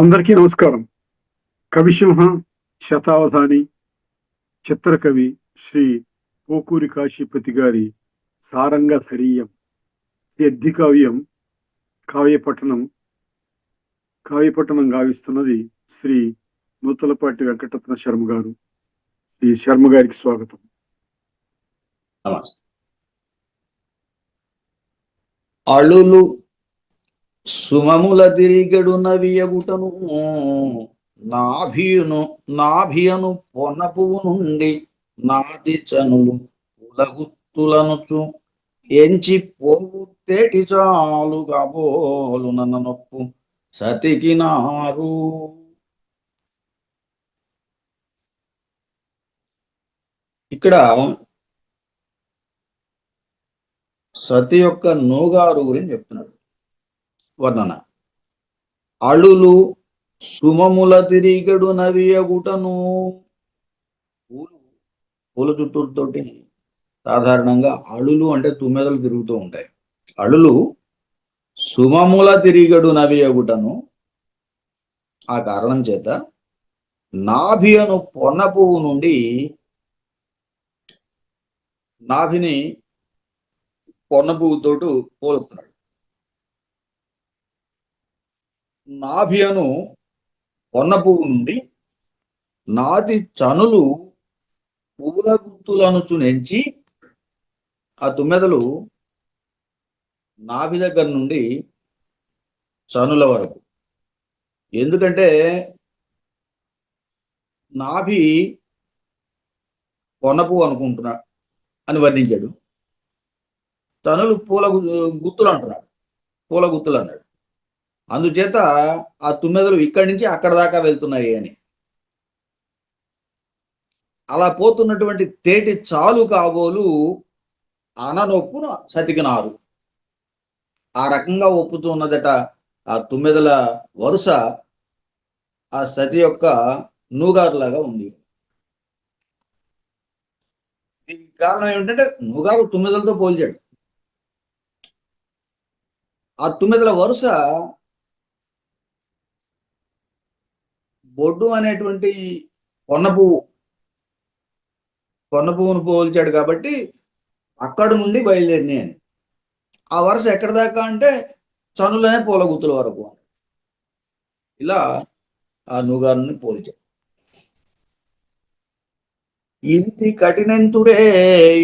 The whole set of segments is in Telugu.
అందరికీ నమస్కారం. కవిసింహ శతావధాని చిత్రకవి శ్రీ పోకూరి కాశీపతి గారి సారంగధరీయం ఎద్ది కావ్యం కావ్యపట్టణం కావ్యపట్టణం గావిస్తున్నది శ్రీ నూతలపాటి వెంకటరత్న శర్మ గారు. శ్రీ శర్మ గారికి స్వాగతం. నమస్తే. అళులు సుమముల తిరిగడు నవియగుటను నాభియును నాభియను పొనపువు నుండి నాటి చనులు ఉలగుత్తులనుచు. ఎంచి పోవు తేటి చాలు కాబోలు నన్న నొప్పు సతికినారు ఇక్కడ సతి యొక్క నోగారు గురించి చెప్తున్నాడు. వర్ణన. అళులు సుమముల తిరిగడు నవియగుటను. పూలు పూల చుట్టూరుతోటి సాధారణంగా అళులు అంటే తుమ్మెదలు తిరుగుతూ ఉంటాయి. అళులు సుమముల తిరిగడు నవియగుటను. ఆ కారణం చేత నాభియను పొన్న పువ్వు నుండి నాభిని పొన్న పువ్వుతోటి పోలుస్తున్నాడు. నాభియను కొన్న పువ్వు నుండి నాది చనులు పూల గుత్తులనుచు నెంచి ఆ తుమ్మెదలు నాభి దగ్గర నుండి చనుల వరకు. ఎందుకంటే నాభి కొనపు పువ్వు అనుకుంటున్నా అని వర్ణించాడు. తనులు పూల గుత్తులు అంటున్నాడు. పూల గుత్తులు అన్నాడు. అందుచేత ఆ తుమ్మెదలు ఇక్కడి నుంచి అక్కడ దాకా వెళ్తున్నాయి అని. అలా పోతున్నటువంటి తేటి చాలు కాబోలు అననొప్పున సతికినారు. ఆ రకంగా ఒప్పుతున్నదట ఆ తుమ్మెదల వరుస ఆ సతి యొక్క నూగారులాగా ఉంది. దీనికి కారణం ఏమిటంటే నూగారు తుమ్మెదలతో పోల్చాడు. ఆ తుమ్మెదల వరుస బొడ్డు అనేటువంటి కొన్న పువ్వు కొన్న పువ్వును పోల్చాడు కాబట్టి అక్కడ నుండి బయలుదేరినాయి అని ఆ వరుస ఎక్కడ దాకా అంటే చనులనే పూల గుత్తుల వరకు. ఇలా ఆ నూగారుని పోల్చాడు. ఇంతి కఠినంతురే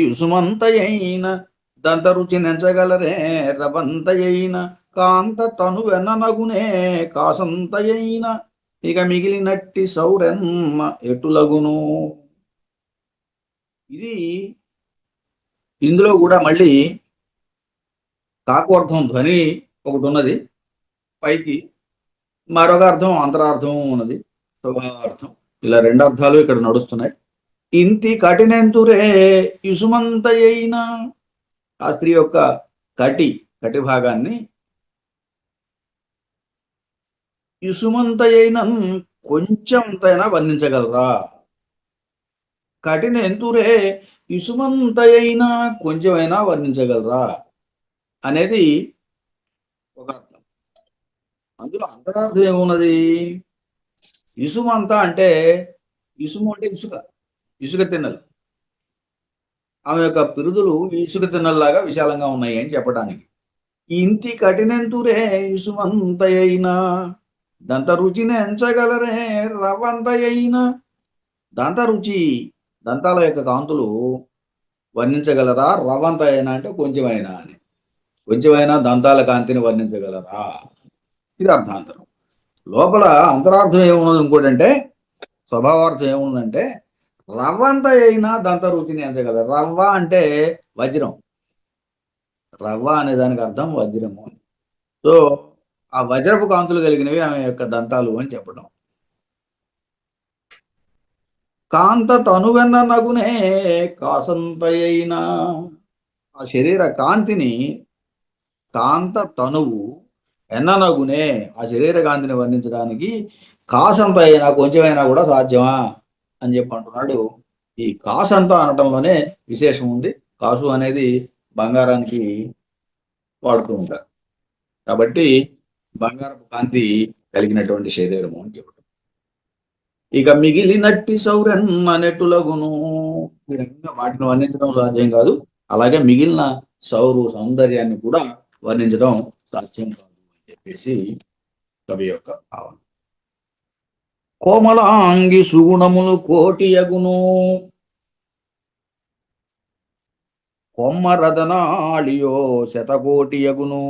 యుసుమంతయైన దంత రుచి నెంచగలరే రవంతయైన కాంత తను వెననగునే కాసంతయైన ఇక మిగిలినట్టి సౌరెమ్మ ఎటులగును? ఇది ఇందులో కూడా మళ్ళీ కాకుర్థం ధ్వని ఒకటి ఉన్నది పైకి మరొక అర్థం అంతరార్థం ఉన్నది. అర్థం ఇలా రెండు అర్థాలు ఇక్కడ నడుస్తున్నాయి. ఇంతి కఠినంతురే ఇసుమంతయైన ఆ స్త్రీ యొక్క కటి కటి భాగాన్ని ఇసుమంతయైన కొంచెంతైనా వర్ణించగలరా? కఠిన ఎంతురే ఇసుమంతయైనా కొంచెమైనా వర్ణించగలరా? అనేది ఒక అర్థం. అందులో అంతరార్థం ఏమున్నది? ఇసుమంత అంటే ఇసుము అంటే ఇసుక ఇసుక తిన్నలు. ఆమె యొక్క పిరుదులు ఇసుక తిన్నల్లాగా విశాలంగా ఉన్నాయి అని చెప్పడానికి ఇంతి కఠినంతురే ఇసుమంతయైనా దంత రుచిని ఎంచగలరే రవంతయైన దంత రుచి దంతాల యొక్క కాంతులు వర్ణించగలరా? రవంత అయినా అంటే కొంచెమైనా అని. కొంచెమైనా దంతాల కాంతిని వర్ణించగలరా? ఇది అర్థాంతరం. లోపల అంతరార్థం ఏమున్నది ఇంకోటంటే స్వభావార్థం ఏముందంటే రవ్వంత అయినా దంత రుచిని ఎంచగలరు. రవ్వ అంటే వజ్రం. రవ్వ అనే దానికి అర్థం వజ్రము సో ఆ వజ్రపు కాంతులు కలిగినవి ఆమె యొక్క దంతాలు అని చెప్పడం కాంత తనువెన్న నగునే కాసంతయైన. ఆ శరీర కాంతిని కాంత తనువు ఎన్ననగునే ఆ శరీర కాంతిని వర్ణించడానికి కాసంత అయినా కొంచెమైనా కూడా సాధ్యమా అని చెప్పి అంటున్నాడు. ఈ కాసంత అనటంలోనే విశేషం ఉంది. కాసు అనేది బంగారానికి వాడుతూ ఉంటారు. కాబట్టి బంగారపు కాంతి కలిగినటువంటి శరీరము అని చెప్పడం ఇక మిగిలినట్టి సౌరన్ నెట్టులగును ఈ రకంగా వాటిని వర్ణించడం సాధ్యం కాదు. అలాగే మిగిలిన సౌరు సౌందర్యాన్ని కూడా వర్ణించడం సాధ్యం కాదు అని చెప్పేసి కవి యొక్క భావన. కోమలాంగి సుగుణములు కోటియగును. కొమ్మరదనాళియో శతకోటియగును.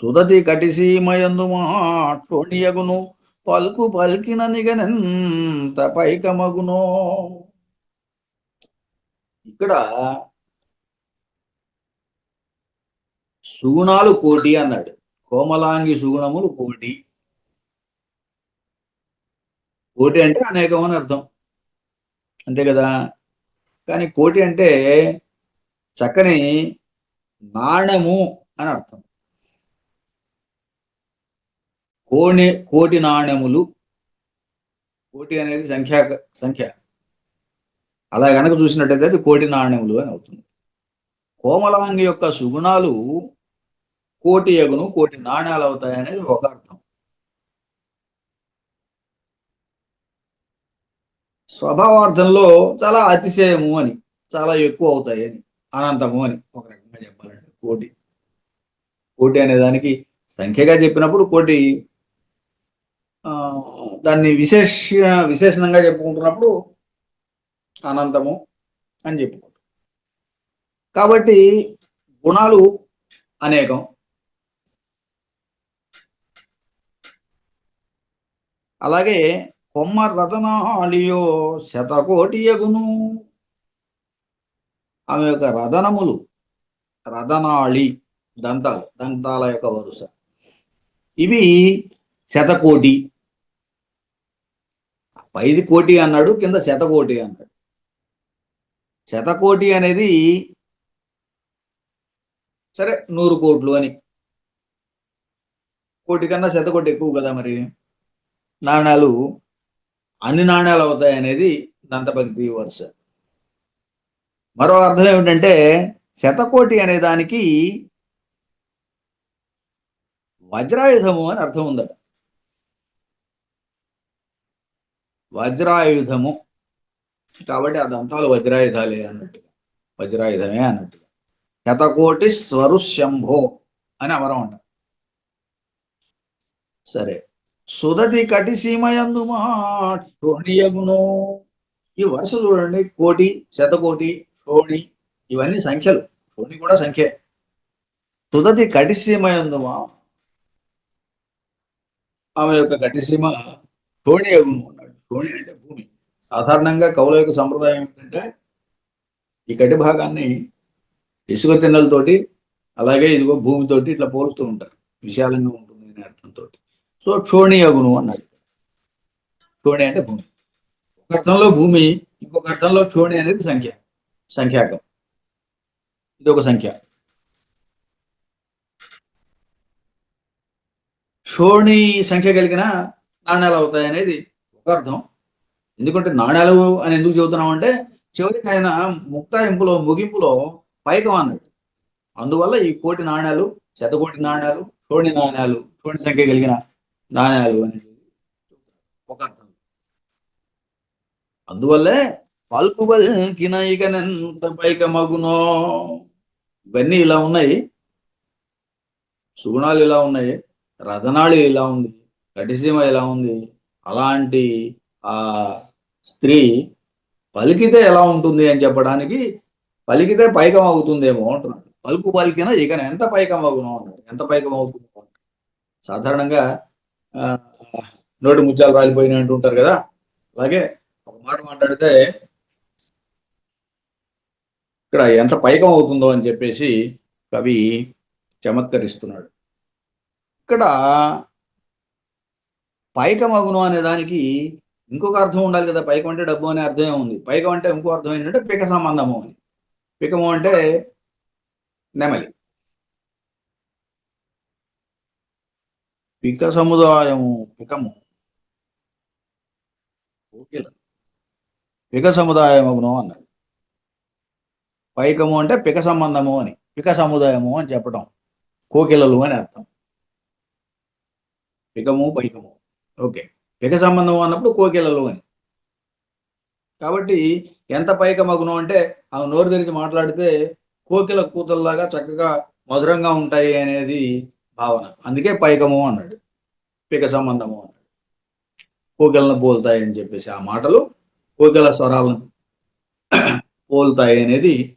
సుదతి కటిసీమయందు మాక్షోణియగును పల్కు పల్కిన నిగనెంత పైకమగునో. ఇక్కడ సుగుణాలు కోటి అన్నాడు. కోమలాంగి సుగుణములు కోటి కోటి అంటే అనేకం అని అర్థం. అంతే కదా? కానీ కోటి అంటే చక్కని నాణము అని అర్థం. కోణి కోటి నాణ్యములు. కోటి అనేది సంఖ్య సంఖ్య. అలా గనక చూసినట్టయితే అది కోటి నాణ్యములు అని అవుతుంది. కోమలాంగి యొక్క సుగుణాలు కోటి ఎగును కోటి నాణ్యాలు అవుతాయి అనేది ఒక అర్థం. స్వభావార్థంలో చాలా అతిశయము అని చాలా ఎక్కువ అవుతాయి అని అనంతము అని ఒక రకంగా చెప్పాలంటే కోటి. కోటి అనే దానికి సంఖ్యగా చెప్పినప్పుడు కోటి దాన్ని విశేష విశేషణంగా చెప్పుకుంటున్నప్పుడు అనంతము అని చెప్పుకుంటాం. కాబట్టి గుణాలు అనేకం. అలాగే కొమ్మ రతనాలియో శతకోటియగును. ఆమె యొక్క రథనములు రథనాళి దంతాలు దంతాల యొక్క వరుస. ఇవి శతకోటి పైది కోటి అన్నాడు కింద శతకోటి అన్నాడు. శతకోటి అనేది సరే నూరు కోట్లు అని. కోటి కన్నా శతకోటి ఎక్కువ కదా మరి. నాణాలు అన్ని నాణ్యాలు అవుతాయి అనేది దంతపక్తి వరుస. మరో అర్థం ఏమిటంటే శతకోటి అనే దానికి వజ్రాయుధము అని అర్థం ఉందట. వజ్రాయుధము. కాబట్టి ఆ దంతాలు వజ్రాయుధాలే అన్నట్టుగా వజ్రాయుధమే అన్నట్టుగా శతకోటి స్వరుశంభో అని అమరం అంటారు సరే. సుదతి కటి సీమయందు మా ఈ వరుస చూడండి. కోటి శతకోటి షోణి ఇవన్నీ సంఖ్యలు. శోణి కూడా సంఖ్య. సుదతి కటిసీమయందు మా ఆమె యొక్క కటిసీమ శోణి యగును కోణి అంటే భూమి. సాధారణంగా కవుల యొక్క సంప్రదాయం ఏంటంటే ఈ కటి భాగాన్ని ఇసుక తిన్నలతోటి అలాగే ఇదిగో భూమితోటి ఇట్లా పోలుస్తూ ఉంటారు. విశాలంగా ఉంటుంది అనే అర్థంతో సో క్షోణియగును అన్నాడు. క్షోణి అంటే భూమి. ఒక అర్థంలో భూమి ఇంకొక అర్థంలో క్షోణి అనేది సంఖ్య సంఖ్యాకం. ఇది ఒక సంఖ్య. క్షోణి సంఖ్య కలిగిన నాణ్యాలు అవుతాయి అనేది అర్థం? ఎందుకంటే నాణ్యాలు అని ఎందుకు చెబుతున్నాం అంటే చివరికి ఆయన ముక్తాయింపులో ముగింపులో పైకం అన్నాడు అందువల్ల ఈ కోటి నాణ్యాలు శతకోటి నాణ్యాలు క్షోణి నాణ్యాలు చూడని సంఖ్య కలిగిన నాణ్యాలు అనేది ఒక అర్థం. అందువల్లే పల్కుబల్కిన ఇకనెంత పైకమగునో ఇవన్నీ ఇలా ఉన్నాయి. సుగుణాలు ఇలా ఉన్నాయి. రథనాళి ఇలా ఉంది. కటిసీమ ఇలా ఉంది. అలాంటి ఆ స్త్రీ పలికితే ఎలా ఉంటుంది అని చెప్పడానికి పలికితే పైకం అవుతుందేమో అంటున్నాడు. పలుకు పలికిన ఇక ఎంత పైకం అవును? అన్నాడు ఎంత పైకం అవుతుంది? సాధారణంగా ఆ, నోటి ముత్యాలు రాలిపోయినాయి అంటుంటారు కదా. అలాగే ఒక మాట మాట్లాడితే ఇక్కడ ఎంత పైకం అవుతుందో అని చెప్పేసి కవి చమత్కరిస్తున్నాడు. ఇక్కడ పైకమగును అనే దానికి ఇంకొక అర్థం ఉండాలి కదా. పైకం అంటే డబ్బు అనే అర్థమే ఉంది. పైకం అంటే ఇంకో అర్థం ఏంటంటే పిక సంబంధము అని. పికము అంటే నెమలి. పిక సముదాయము పికము. కోకిల పిక సముదాయమును అన్నది. పైకము అంటే పిక సంబంధము అని. పిక సముదాయము అని చెప్పడం కోకిలలు అని అర్థం. పికము పైకము. ఓకే. పిక సంబంధం అన్నప్పుడు కోకిలలో అని. కాబట్టి ఎంత పైక అంటే ఆమె నోరు తెరిచి మాట్లాడితే కోకిల కూతుల్లాగా చక్కగా మధురంగా ఉంటాయి అనేది భావన. అందుకే పైకము అన్నాడు. పిక సంబంధము అన్నాడు. కోకిలను పోల్తాయి అని చెప్పేసి ఆ మాటలు కోకిల స్వరాలను పోల్తాయి అనేది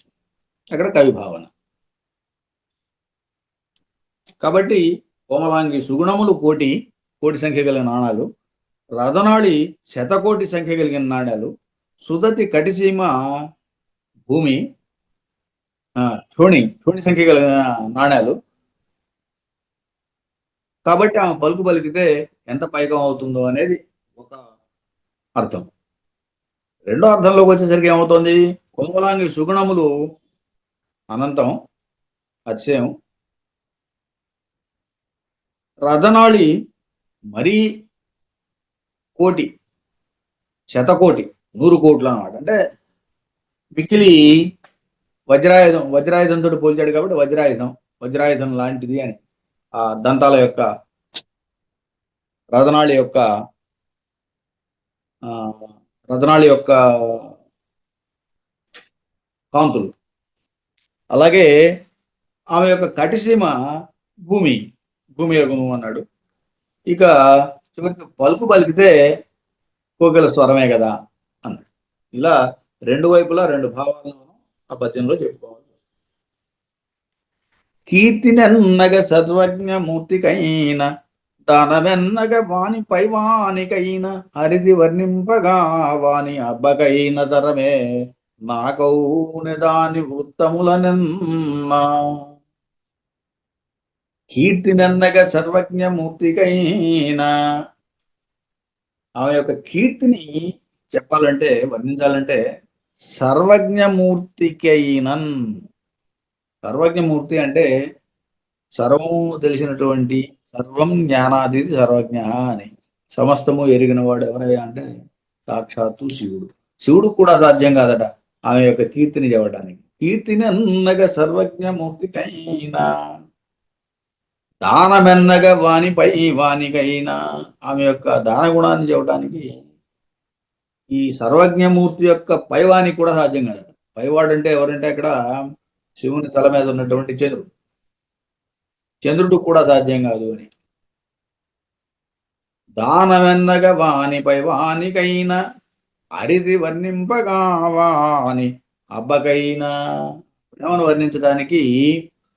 అక్కడ కవి భావన. కాబట్టి కోమలాంగి సుగుణములు పోటీ కోటి సంఖ్య కలిగిన నాణాలు రథనాళి శతకోటి సంఖ్య కలిగిన నాణాలు సుదతి కటిసీమ భూమి ఆ, చోణి చోణి సంఖ్య కలిగిన నాణాలు. కాబట్టి ఆమె పలుకు పలికితే ఎంత పైకం అవుతుందో అనేది ఒక అర్థం. రెండో అర్థంలోకి వచ్చేసరికి ఏమవుతుంది? కోమలాంగి సుగుణములు అనంతం అతిశయం. రథనాళి మరీ కోటి శతకోటి నూరు కోట్లు అన్నమాట అంటే మిక్కిలి వజ్రాయుధం వజ్రాయుధంతో పోల్చాడు కాబట్టి వజ్రాయుధం వజ్రాయుధం లాంటిది అని ఆ దంతాల యొక్క రథనాళి యొక్క రథనాళి యొక్క కాంతులు. అలాగే ఆమె యొక్క కటిసీమ భూమి భూమి యొగము అన్నాడు. ఇక చివరికి పలుకు పలికితే కోకిల స్వరమే కదా అన్నాడు ఇలా రెండు వైపులా రెండు భావాలను ఆ పద్యంలో చెప్పుకోవాలి కీర్తినన్నగ సర్వజ్ఞ మూర్తికైన దానవెన్నగ వాని పైవానికైన హరిది వర్ణింపగా వాని అబ్బకైన తరమే నాకౌని దాని వృత్తములనెన్నా కీర్తినన్నగ సర్వజ్ఞ మూర్తికైన ఆమె యొక్క కీర్తిని చెప్పాలంటే వర్ణించాలంటే సర్వజ్ఞమూర్తికైనన్. సర్వజ్ఞమూర్తి అంటే సర్వము తెలిసినటువంటి సర్వం జ్ఞానాది సర్వజ్ఞ అని. సమస్తము ఎరిగిన వాడు ఎవరయ్యా అంటే సాక్షాత్తు శివుడు. శివుడు కూడా సాధ్యం కాదట ఆమె యొక్క కీర్తిని చెప్పడానికి. కీర్తిని అన్నగా సర్వజ్ఞమూర్తికైనా. దానమెన్నగా వానిపై వానికైనా ఆమె యొక్క దాన గుణాన్ని చెప్పడానికి ఈ సర్వజ్ఞమూర్తి యొక్క పైవాణి కూడా సాధ్యం కాదు. పైవాడంటే ఎవరంటే అక్కడ శివుని తల మీద ఉన్నటువంటి చంద్రుడు. చంద్రుడు కూడా సాధ్యం కాదు అని. దానమెన్నగా వానిపై వానికైనా అరిది వర్ణింపగా వాని అబ్బకైనా ప్రేమను వర్ణించడానికి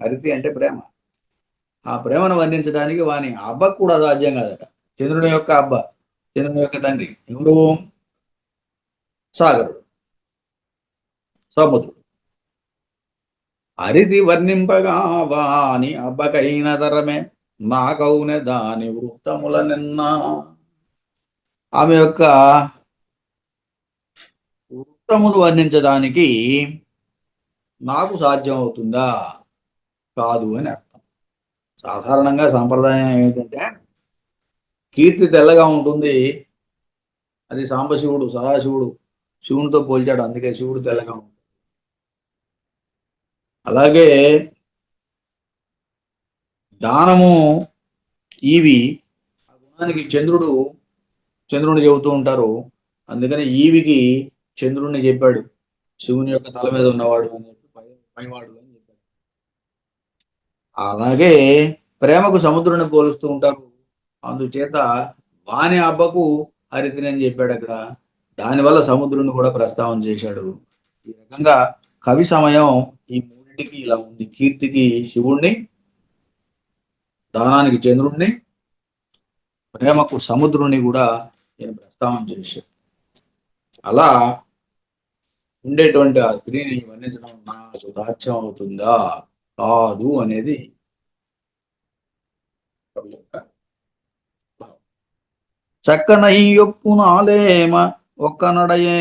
అరితి అంటే ప్రేమ. ఆ ప్రేమను వర్ణించడానికి వాని అబ్బ కూడా సాధ్యం కాదట. చంద్రుని యొక్క అబ్బ చంద్రుని యొక్క తండ్రి ఎవరు? సాగరుడు. సముద్రుడు. అరిది వర్ణింపగా వాని అబ్బకైన తరమే నాకౌన దాని వృత్తముల నిన్న. ఆమె యొక్క వృత్తములు వర్ణించడానికి నాకు సాధ్యం అవుతుందా? కాదు అని అర్థం. సాధారణంగా సాంప్రదాయం ఏమిటంటే కీర్తి తెల్లగా ఉంటుంది. అది సాంబశివుడు సదాశివుడు శివునితో పోల్చాడు. అందుకే శివుడు తెల్లగా ఉంటుంది. అలాగే దానము ఈవి ఆ గుణానికి చంద్రుడు చంద్రుని చెబుతూ ఉంటారు. అందుకని ఈవికి చంద్రుడిని చెప్పాడు. శివుని యొక్క తల మీద ఉన్నవాడు అని చెప్పి పైవాడు అని అలాగే ప్రేమకు సముద్రుని పోలుస్తూ ఉంటారు. అందుచేత వాని అబ్బకు హరితిని అని చెప్పాడు అక్కడ. దానివల్ల సముద్రుని కూడా ప్రస్తావన చేశాడు. ఈ రకంగా కవి సమయం ఈ మూడింటికి ఇలా ఉంది. కీర్తికి శివుణ్ణి దానానికి చంద్రుణ్ణి ప్రేమకు సముద్రుని కూడా నేను ప్రస్తావన చేశాడు అలా ఉండేటువంటి ఆ స్త్రీని వర్ణించడం నాకు సాధ్యం అవుతుందా? కాదు అనేది కవి ఒప్పునాలేమ ఒక్క నడయే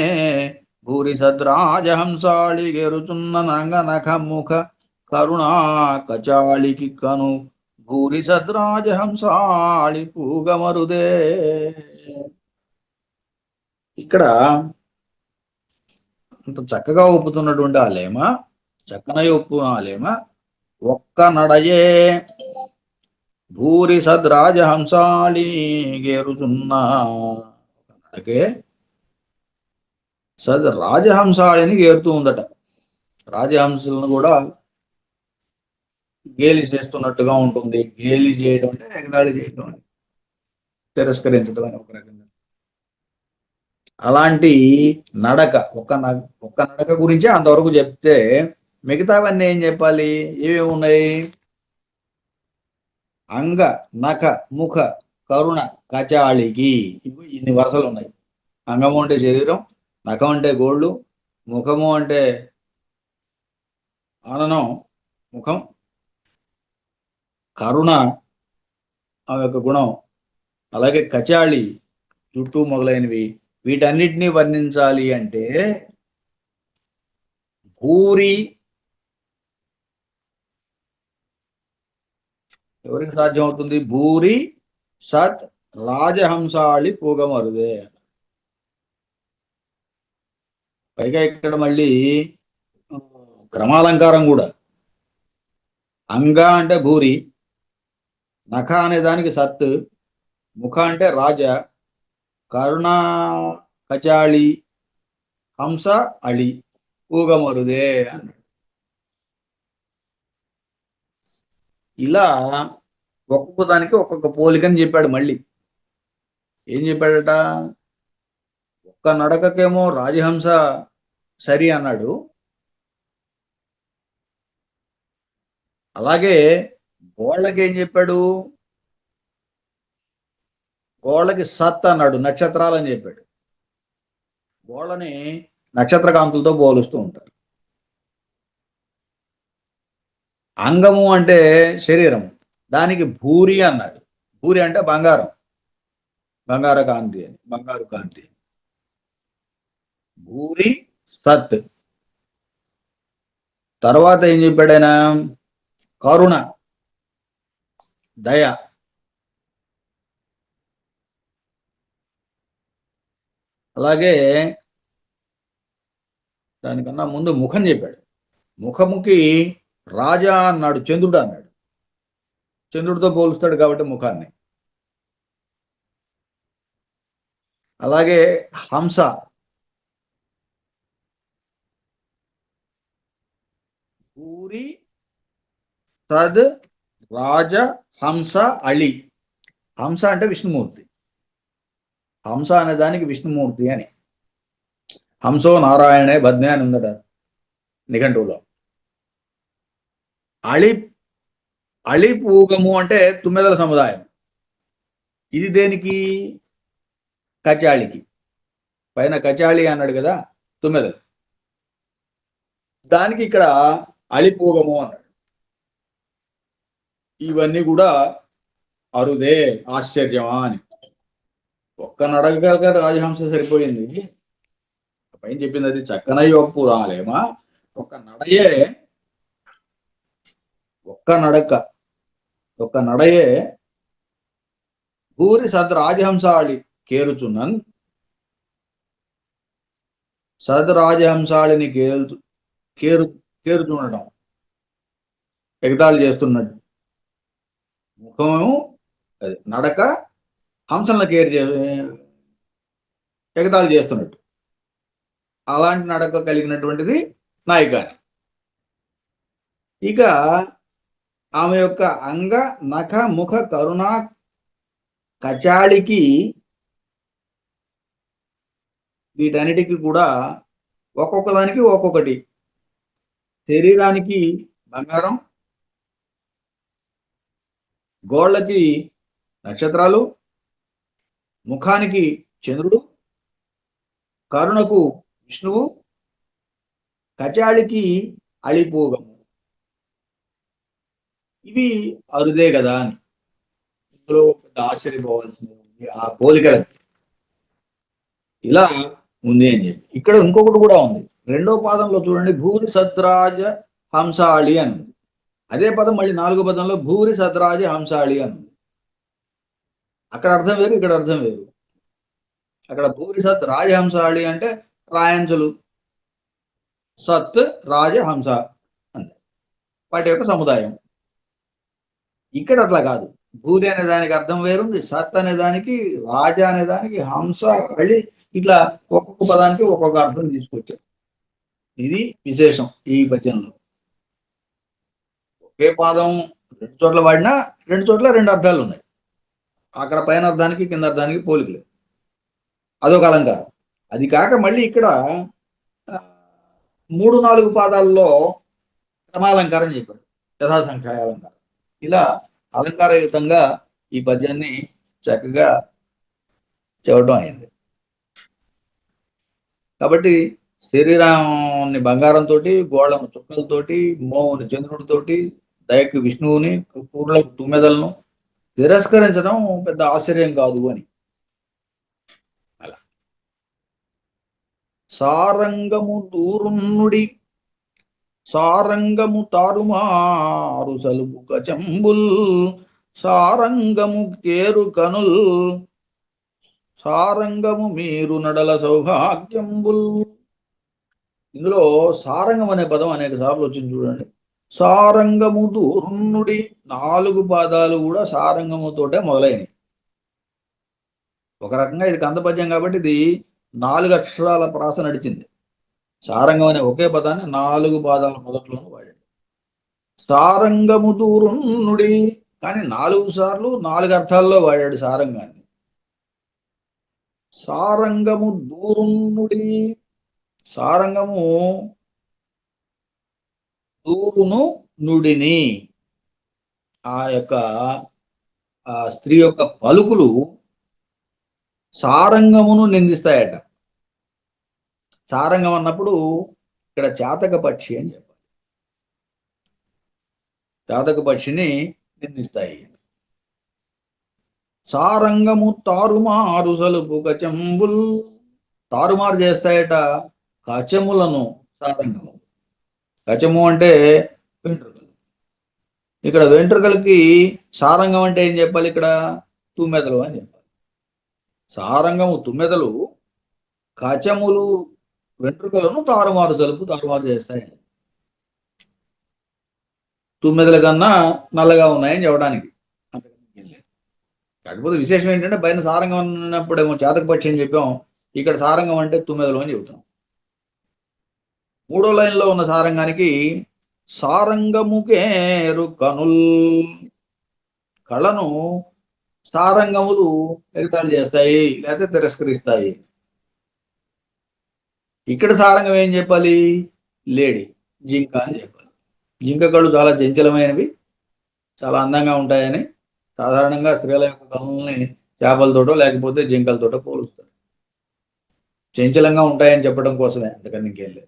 భూరి సద్రాజహంసాళి గెరుచున్న నంగ ముఖ కరుణా కచాళికి కను భూరి సద్రాజహంసాళి పూగమరుదే. ఇక్కడ అంత చక్కగా ఒప్పుతున్నటువంటి ఆ లేమ చక్కన ఒప్పు ఆ ఒక్క నడయే. భూరి సద్ రాజహంసాళి నడకే. సద్ రాజహంసాళిని గేరుతూ ఉందట. రాజహంసలను కూడా గేలి చేస్తున్నట్టుగా ఉంటుంది. గేలి చేయడం అంటే ఎగతాళి చేయడం అని తిరస్కరించడం అని ఒక రకంగా. అలాంటి నడక ఒక్క ఒక్క నడక గురించే అంతవరకు చెప్తే మిగతావన్నీ ఏం చెప్పాలి? ఏమేమి ఉన్నాయి అంగ నఖ ముఖ కరుణ కచాళికి. ఇన్ని వరుసలు ఉన్నాయి. అంగము అంటే శరీరం నఖం అంటే గోళ్ళు ముఖము అంటే ఆననం ముఖం కరుణ ఆ యొక్క గుణం అలాగే కచాళి జుట్టు మొదలైనవి. వీటన్నిటినీ వర్ణించాలి అంటే భూరి ఎవరికి సాధ్యం అవుతుంది భూరి సత్ రాజహంసాళి పూగమరుదే. పైగా ఇక్కడ మళ్ళీ క్రమాలంకారం కూడా. అంగ అంటే భూరి నఖ అనే దానికి సత్ ముఖ అంటే రాజ కరుణ కచాళి హంస అళి పూగమరుదే అన్నాడు ఇలా ఒక్కొక్క దానికి ఒక్కొక్క పోలికని చెప్పాడు మళ్ళీ. ఏం చెప్పాడట? ఒక్క నడకకేమో రాజహంస సరి అన్నాడు. అలాగే గోళ్ళకి ఏం చెప్పాడు? గోళ్ళకి సత్ అన్నాడు నక్షత్రాలు అని చెప్పాడు. గోళ్ళని నక్షత్రకాంతులతో పోలుస్తూ ఉంటారు. అంగము అంటే శరీరం దానికి భూరి అన్నాడు. భూరి అంటే బంగారం. బంగార కాంతి అని బంగారు కాంతి భూరి సత్. తర్వాత ఏం చెప్పాడైనా కరుణ. దయ. అలాగే దానికన్నా ముందు ముఖం చెప్పాడు. ముఖముకి రాజా అన్నాడు చంద్రుడు అన్నాడు. చంద్రుడితో పోలుస్తాడు కాబట్టి ముఖాన్ని. అలాగే హంస. పూరి తద్ రాజ హంస అళి. హంస అంటే విష్ణుమూర్తి. హంస అనే దానికి విష్ణుమూర్తి అని. హంసో నారాయణే భద్నే అని ఉందట నిఘంటువులో. అళి అళిపూగము అంటే తుమ్మెదల సముదాయం. ఇది దేనికి? కచాళికి. పైన కచాళి అన్నాడు కదా తుమ్మెదలు. దానికి ఇక్కడ అళిపూగము అన్నాడు. ఇవన్నీ కూడా అరుదే ఆశ్చర్యమా అని. ఒక్క నడకగలక రాజహంస సరిపోయింది. పైన చెప్పింది అది చక్కనయ్య ఒప్పు రాలేమా ఒక్క నడయే ఒక్క నడక ఒక్క నడయే భూరి సద్ రాజహంసాళి కేరుచున్నన్. సద్ రాజహంసాళిని కేరు కేరు కేరుచుండటం ఎగతాళి చేస్తున్నట్టు ముఖము అది నడక హంసలను కేర్ చే ఎగతాళి చేస్తున్నట్టు. అలాంటి నడక కలిగినటువంటిది నాయికాని. ఇక ఆమె యొక్క అంగ నఖ ముఖ కరుణ కచాళికి వీటన్నిటికీ కూడా ఒక్కొక్క దానికి ఒక్కొక్కటి. శరీరానికి బంగారం గోళ్ళకి నక్షత్రాలు ముఖానికి చంద్రుడు కరుణకు విష్ణువు కచాళికి అళిపోగము ఇవి అరుదే కదా అని. ఇందులో పెద్ద ఆశ్చర్యపోవాల్సింది ఆ పోలికలకి ఇలా ఉంది అని చెప్పి. ఇక్కడ ఇంకొకటి కూడా ఉంది. రెండో పాదంలో చూడండి భూరి సద్రాజ హంసాళి అని ఉంది అదే పదం మళ్ళీ నాలుగో పదంలో భూరి సద్రాజ హంసాళి అని ఉంది అక్కడ అర్థం వేరు ఇక్కడ అర్థం వేరు. అక్కడ భూరి సత్ రాజహంసాళి అంటే రాయంచులు. సత్ రాజహంస అంతే. వాటి యొక్క సముదాయం. ఇక్కడ అట్లా కాదు. భూరి అనే దానికి అర్థం వేరుంది సత్ అనే దానికి రాజా అనే దానికి హంస మళ్ళీ ఇట్లా ఒక్కొక్క పదానికి ఒక్కొక్క అర్థం తీసుకొచ్చారు. ఇది విశేషం ఈ పద్యంలో ఒకే పాదం రెండు చోట్ల వాడినా రెండు చోట్ల రెండు అర్థాలు ఉన్నాయి. అక్కడ పైన అర్థానికి కింద అర్థానికి పోలికలు. అదొక అలంకారం. అది కాక మళ్ళీ ఇక్కడ మూడు నాలుగు పాదాల్లో క్రమాలంకారం చెప్పాడు యథాసంఖ్యాయ అలంకారం. ఇలా అలంకారయుతంగా ఈ పద్యాన్ని చక్కగా చెప్పడం అయింది. కాబట్టి శరీరాన్ని బంగారంతో గోళము చుక్కలతోటి మోవుని చంద్రుడితోటి దయకు విష్ణువుని కూరలకు తుమ్మెదలను తిరస్కరించడం పెద్ద ఆశ్చర్యం కాదు అని. అలా. సారంగము దూరున్నుడి సారంగము తారుమారు సలుపు కచంబుల్ సారంగము కేరు కనుల్ సారంగము మీరు నడల సౌభాగ్యంబుల్. ఇందులో సారంగం అనే పదం అనేక సార్లు వచ్చింది చూడండి. సారంగము దూర్ణుడి నాలుగు పాదాలు కూడా సారంగముతోటే మొదలైనవి. ఒక రకంగా ఇది కందపద్యం కాబట్టి ఇది నాలుగు అక్షరాల ప్రాస నడిచింది. సారంగం అనే ఒకే పదాన్ని నాలుగు పాదాల మొదట్లోనూ వాడాడు. సారంగము దూరుణుడి కానీ నాలుగు సార్లు నాలుగు అర్థాల్లో వాడాడు సారంగాన్ని. సారంగము దూరుణుడి సారంగము దూరును నుడిని ఆ యొక్క ఆ స్త్రీ యొక్క పలుకులు సారంగమును నిందిస్తాయట. సారంగం అన్నప్పుడు ఇక్కడ చాతక పక్షి అని చెప్పాలి. చాతక పక్షిని నిందిస్తాయి సారంగము తారుమారు సలుపు కచంబుల్ తారుమారు చేస్తాయట కచములను సారంగము. కచము అంటే వెంట్రుకలు. ఇక్కడ వెంట్రుకలకి సారంగం అంటే ఏం చెప్పాలి ఇక్కడ? తుమ్మెదలు అని చెప్పాలి. సారంగము తుమ్మెదలు కచములు వెంట్రుకలను తారుమారు సలుపు తారుమారు చేస్తాయి తుమ్మెదల కన్నా నల్లగా ఉన్నాయని చెప్పడానికి కాకపోతే విశేషం ఏంటంటే పైన సారంగం అన్నప్పుడేమో చేతక పక్షి అని చెప్పాం. ఇక్కడ సారంగం అంటే తుమ్మెదలు అని చెబుతాం. మూడో లైన్లో ఉన్న సారంగానికి సారంగముకేరు కనుల్ కళను సారంగములు ఎగతాళి చేస్తాయి లేకపోతే తిరస్కరిస్తాయి. ఇక్కడ సారంగం ఏం చెప్పాలి? లేడీ. జింక అని చెప్పాలి. జింక కళ్ళు చాలా చంచలమైనవి చాలా అందంగా ఉంటాయని సాధారణంగా స్త్రీల యొక్క కళ్ళని చేపలతోటో లేకపోతే జింకలతోటో పోలుస్తారు. చంచలంగా ఉంటాయని చెప్పడం కోసమే అంతకన్నా ఇంకేం లేదు.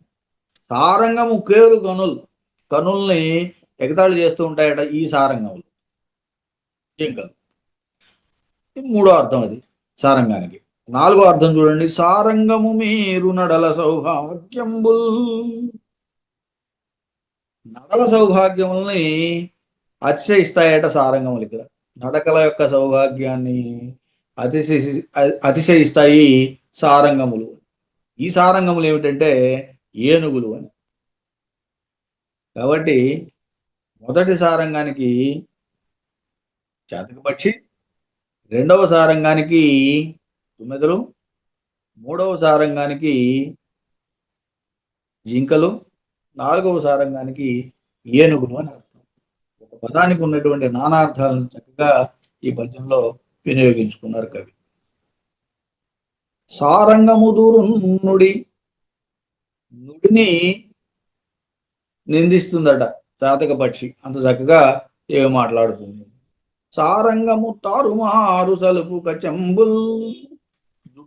సారంగము కేరు కనులు కనుల్ని ఎగతాళి చేస్తూ ఉంటాయట ఈ సారంగములు. జింకలు. మూడో అర్థం అది సారంగానికి. నాలుగో అర్థం చూడండి. సారంగము మీరు నడల సౌభాగ్యంబుల్ నడల సౌభాగ్యముల్ని అతిశయిస్తాయట సారంగములు ఇక్కడ. నడకల యొక్క సౌభాగ్యాన్ని అతిశయి అతిశయిస్తాయి సారంగములు ఈ సారంగములు ఏమిటంటే ఏనుగులు అని. కాబట్టి మొదటి సారంగానికి చాతక పక్షి రెండవ సారంగానికి తుమ్మెదలు. మూడవ సారంగానికి జింకలు. నాలుగవ సారంగానికి ఏనుగులు అని అర్థం. ఒక పదానికి ఉన్నటువంటి నానార్థాలను చక్కగా ఈ పద్యంలో వినియోగించుకున్నారు కవి. సారంగము దూరు నుడి నుడిని నిందిస్తుందట జాతక పక్షి. అంత చక్కగా ఏమి మాట్లాడుతుంది. సారంగము తారుమారు సలుపు కచంబుల్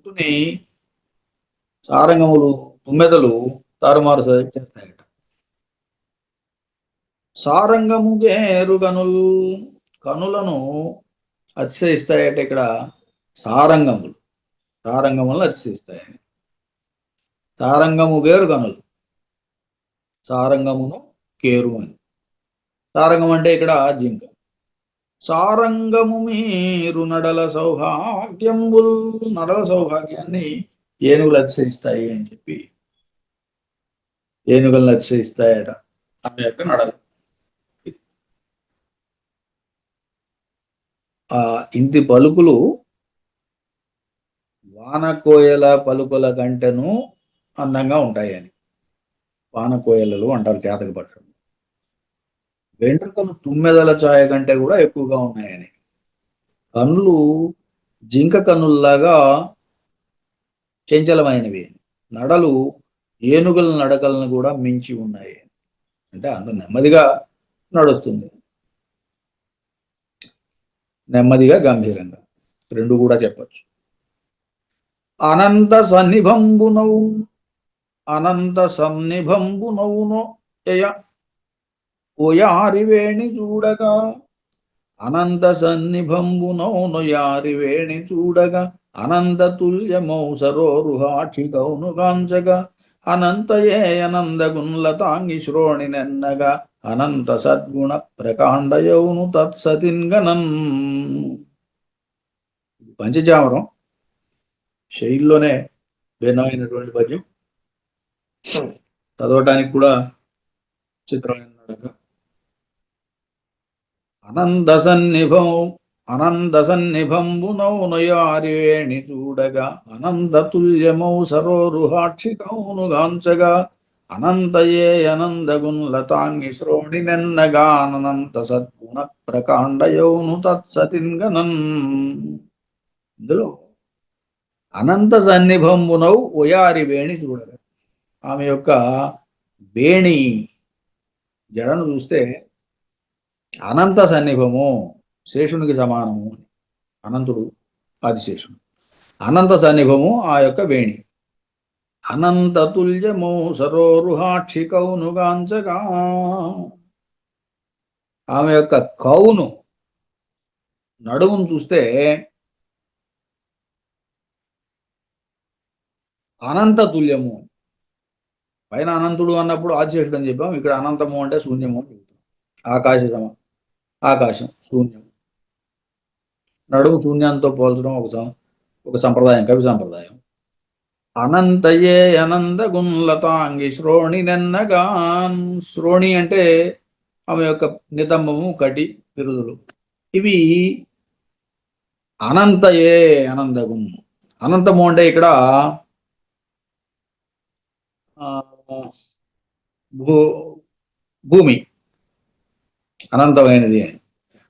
జుట్టుని సారంగములు తుమ్మెదలు తారుమారు చేస్తాయట. సారంగము గేరు కనులు కనులను అతిశయిస్తాయట ఇక్కడ సారంగములు. సారంగములను అతిశయిస్తాయని సారంగము గేరు కనులు సారంగమును కేరు అని. సారంగం అంటే ఇక్కడ జింక. సారంగము మీరు నడల సౌభాగ్యంబుల్. నడల సౌభాగ్యాన్ని ఏనుగులు అతిశయిస్తాయి అని చెప్పి ఏనుగులను అతిశయిస్తాయట. ఆమె యొక్క నడలు. ఆ ఇంటి పలుకులు వానకోయల పలుకుల కంటెను అందంగా ఉంటాయని. వానకోయలలు అంటారు జాతక పక్షం వెంట్రుకలు తుమ్మెదల ఛాయ కంటే కూడా ఎక్కువగా ఉన్నాయని. కన్నులు జింక కన్నుల్లాగా చంచలమైనవి. నడలు ఏనుగుల నడకలను కూడా మించి ఉన్నాయి. అంటే అంత నెమ్మదిగా నడుస్తుంది. నెమ్మదిగా గంభీరంగా. రెండు కూడా చెప్పచ్చు. అనంత సన్నిభంబునవు అనంత సన్నిభంబునవునో ఎయ ఓయారివేణి చూడగా అనంత సన్నిభంబునౌను యారివేణి చూడగా అనంత తుల్యమౌ సరోరుహాక్షి కౌను కాంచగా అనంతయే అనంద గుణలతాంగి శ్రోణి నెన్నగా అనంత సద్గుణ ప్రకాండయౌను తత్సతిన్గనన్ పంచజామరం శైలిలోనే భిన్నమైనటువంటి పద్యం. చదవటానికి కూడా చిత్రమైన నడక. అనంత సన్నిభం అనంత సన్నిభంబునౌ నయారివేణి చూడగా అనంత తుల్యమౌ సరోరుహాక్షి గాంచగా అనంతయే అనంద గుణలతాంగి శ్రోణి నెన్నగా అనంత సద్గుణ ప్రకాండయౌను తత్సతిన్గనన్ ఇందులో అనంత సన్నిభంబునౌ ఒయారి వేణి చూడగా ఆమె యొక్క వేణి జడను చూస్తే అనంత సన్నిభము శేషునికి సమానము అనంతుడు ఆదిశేషుడు. అనంత సన్నిభము ఆ యొక్క వేణి. అనంత తుల్యము సరోరుహాక్షి కౌనుగాంచగా ఆమె యొక్క కౌను నడుమును చూస్తే అనంత తుల్యము. పైన అనంతుడు అన్నప్పుడు ఆదిశేషుడు అని చెప్పాం. ఇక్కడ అనంతము అంటే శూన్యము అని చెప్తాం ఆకాశ సమ ఆకాశం శూన్యం. నడుము శూన్యంతో పోల్చడం ఒక సం- ఒక సంప్రదాయం కవి సంప్రదాయం. అనంతయే అనంత గుణలతాంగి శ్రోణి నెన్నగాన్. శ్రోణి అంటే ఆమె యొక్క నితంబము కటి పిరుదులు ఇవి అనంతయే అనంతగుం అనంతము అంటే ఇక్కడ ఆ, భూ భూమి. అనంతమైనది. అని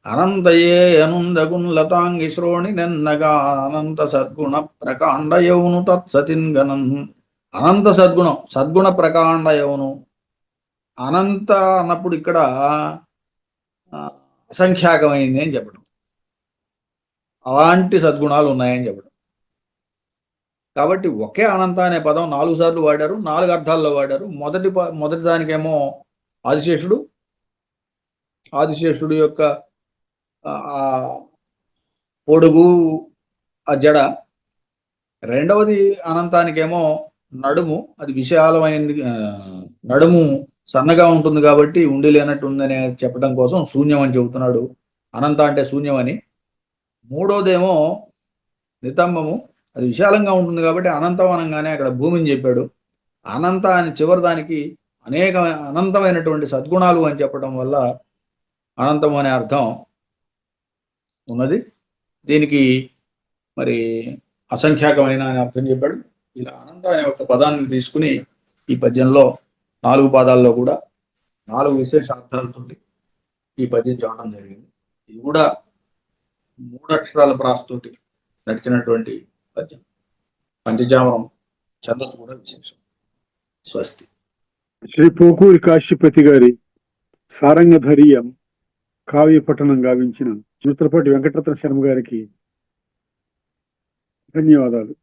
అనంతయే అనుందగున్ లతాంగి శ్రోణి నెన్నగా అనంత సద్గుణ ప్రకాండ యౌను తత్సతిన్ గణం. అనంత సద్గుణం సద్గుణ ప్రకాండ ప్రకాండయౌను అనంత అన్నప్పుడు ఇక్కడ అసంఖ్యాకమైంది అని చెప్పడం. అలాంటి సద్గుణాలు ఉన్నాయని చెప్పడం. కాబట్టి ఒకే అనంత అనే పదం నాలుగు సార్లు వాడారు నాలుగు అర్థాల్లో వాడారు. మొదటి మొదటి దానికేమో ఆదిశేషుడు ఆదిశేషుడు యొక్క ఆ పొడుగు ఆ జడ. రెండవది అనంతానికేమో నడుము. అది విశాలమైనది నడుము సన్నగా ఉంటుంది కాబట్టి ఉండి లేనట్టు ఉందని చెప్పడం కోసం శూన్యం అని చెబుతున్నాడు. అనంత అంటే శూన్యం అని. మూడోదేమో నితంబము. అది విశాలంగా ఉంటుంది కాబట్టి అనంతం అనగానే అక్కడ భూమిని చెప్పాడు. అనంత అని చివరి దానికి అనేక అనంతమైనటువంటి సద్గుణాలు అని చెప్పడం వల్ల అనంతం అనే అర్థం ఉన్నది. దీనికి మరి అసంఖ్యాకమైన అనే అర్థం చెప్పాడు. ఇలా అనంత అనే ఒక పదాన్ని తీసుకుని ఈ పద్యంలో నాలుగు పాదాల్లో కూడా నాలుగు విశేష అర్థాలతో ఈ పద్యం చెప్పడం జరిగింది. ఇది కూడా మూడు అక్షరాల ప్రాస్తోటి నడిచినటువంటి పద్యం. పంచజామరం ఛందస్సు కూడా విశేషం. స్వస్తి. శ్రీ పోకూరి కాశ్యపతి గారి సారంగధరియం కావ్య పట్టణం గావించిన చిత్రపాటి వెంకటరత్న శర్మ గారికి ధన్యవాదాలు.